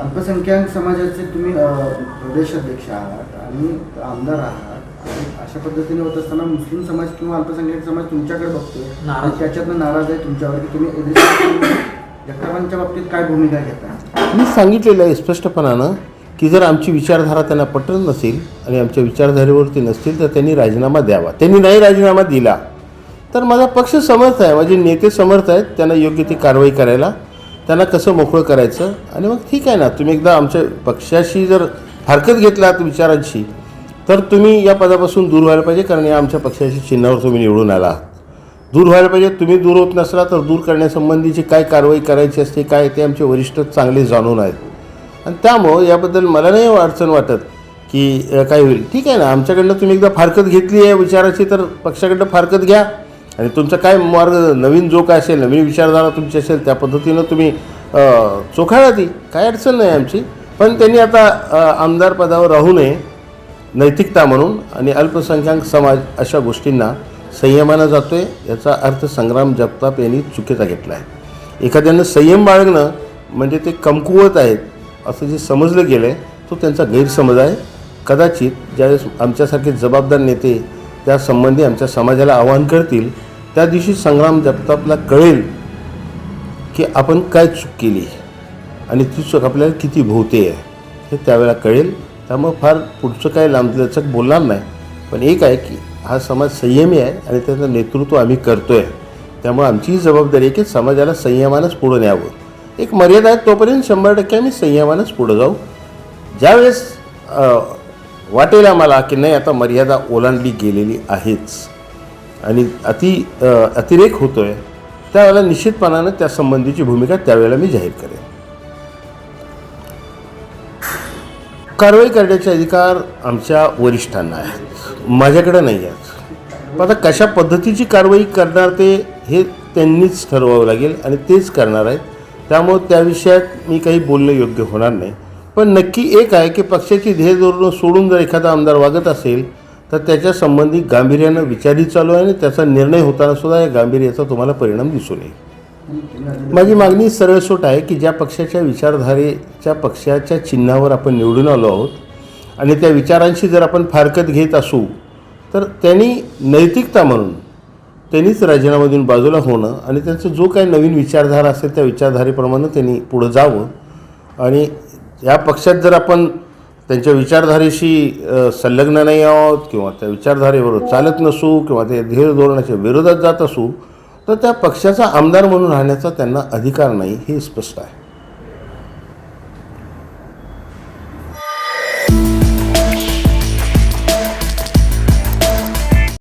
अल्पसंख्याक समाजाचे तुम्ही प्रदेशाध्यक्ष आहात आणि आमदार आहात. आणि अशा पद्धतीने होत असताना मुस्लिम समाज किंवा अल्पसंख्याक समाज तुमच्याकडे बघतोय. नाराज. आणि त्याच्यातनं नाराज आहे तुमच्यावर की तुम्ही जगतापांच्या बाबतीत काय भूमिका घेता मी सांगितलेलं आहे स्पष्टपणानं की जर आमची विचारधारा त्यांना पटत नसेल आणि आमच्या विचारधारेवरती नसतील तर त्यांनी राजीनामा द्यावा. त्यांनी नाही राजीनामा दिला तर माझा पक्ष समर्थ आहे. माझे नेते समर्थ आहेत. त्यांना योग्य ती कारवाई करायला त्यांना कसं मोकळं करायचं? आणि मग ठीक आहे ना तुम्ही एकदा आमच्या पक्षाशी जर हरकत घेतलात विचारांशी तर तुम्ही या पदापासून दूर व्हायला पाहिजे कारण या आमच्या पक्षाच्या चिन्हावर तुम्ही निवडून आला दूर व्हायला पाहिजे तुम्ही दूर होत नसला तर दूर करण्यासंबंधीची काय कारवाई करायची असते काय ते आमचे वरिष्ठ चांगले जाणून आहेत. आणि त्यामुळं याबद्दल मला नाही अडचण वाटत की काय होईल. ठीक आहे ना आमच्याकडनं तुम्ही एकदा फारकत घेतली आहे विचाराची तर पक्षाकडनं फारकत घ्या. आणि तुमचा काय मार्ग नवीन जो काय असेल नवीन विचारधारा तुमची असेल त्या पद्धतीनं तुम्ही चोखाळा ती. काय अडचण नाही आमची. पण त्यांनी आता आमदार पदावर राहू नये नैतिकता म्हणून आणि अल्पसंख्याक समाज अशा गोष्टींना संयमानं जातो आहे याचा अर्थ संग्राम जगताप यांनी चुकीचा घेतला आहे एखाद्यानं संयम बाळगणं म्हणजे ते कमकुवत आहेत असं जे समजलं गेलं आहे तो त्यांचा गैरसमज आहे. कदाचित ज्यावेळेस आमच्यासारखे जबाबदार नेते त्यासंबंधी आमच्या समाजाला आवाहन करतील त्या दिवशी संग्राम जगतापला कळेल की आपण काय चूक केली आणि ती चूक आपल्याला किती भोवते आहे हे त्यावेळेला कळेल. त्यामुळं फार पुढचं काय लांबलचक बोलणार नाही. पण एक आहे की हा समाज संयमी आहे आणि त्याचं नेतृत्व आम्ही करतो आहे त्यामुळे आमचीही जबाबदारी आहे की समाजाला संयमानंच पुढं न्यावं. एक मर्यादा आहे तोपर्यंत शंभर टक्के आम्ही संयमानंच पुढं जाऊ. ज्यावेळेस वाटेल आम्हाला की नाही आता मर्यादा ओलांडली गेलेली आहेच. आणि अति अतिरेक होतो आहे त्यावेळेला निश्चितपणानं त्या संबंधीची भूमिका त्यावेळेला मी जाहीर करेन. कारवाई करण्याचे अधिकार आमच्या वरिष्ठांना आहेत. माझ्याकडे नाही आहेत. पण आता कशा पद्धतीची कारवाई करणार ते हे त्यांनीच ठरवावं लागेल आणि तेच करणार आहेत. त्यामुळं त्या विषयात मी काही बोलणं योग्य होणार नाही. पण नक्की एक आहे की पक्षाची ध्येय धोरणं सोडून जर एखादा आमदार वागत असेल तर त्याच्या संबंधी गांभीर्यानं विचारही चालू आहे आणि त्याचा निर्णय होताना सुद्धा या गांभीर्याचा तुम्हाला परिणाम दिसून येईल. माझी मागणी सरळसोट आहे की ज्या पक्षाच्या विचारधारेच्या पक्षाच्या चिन्हावर आपण निवडून आलो आहोत आणि त्या विचारांशी जर आपण फारकत घेत असू तर त्यांनी नैतिकता म्हणून त्यांनीच राजीनामा देऊन बाजूला होणं आणि त्यांचं जो काही नवीन विचारधारा असेल त्या विचारधारेप्रमाणे त्यांनी पुढं जावं. आणि या पक्षात जर आपण त्यांच्या विचारधारेशी संलग्न नाही आहोत किंवा त्या विचारधारेबरोबर चालत नसू किंवा ते ध्येय धोरणाच्या विरोधात जात असू तर त्या पक्षाचा आमदार म्हणून राहण्याचा त्यांना अधिकार नाही हे स्पष्ट आहे.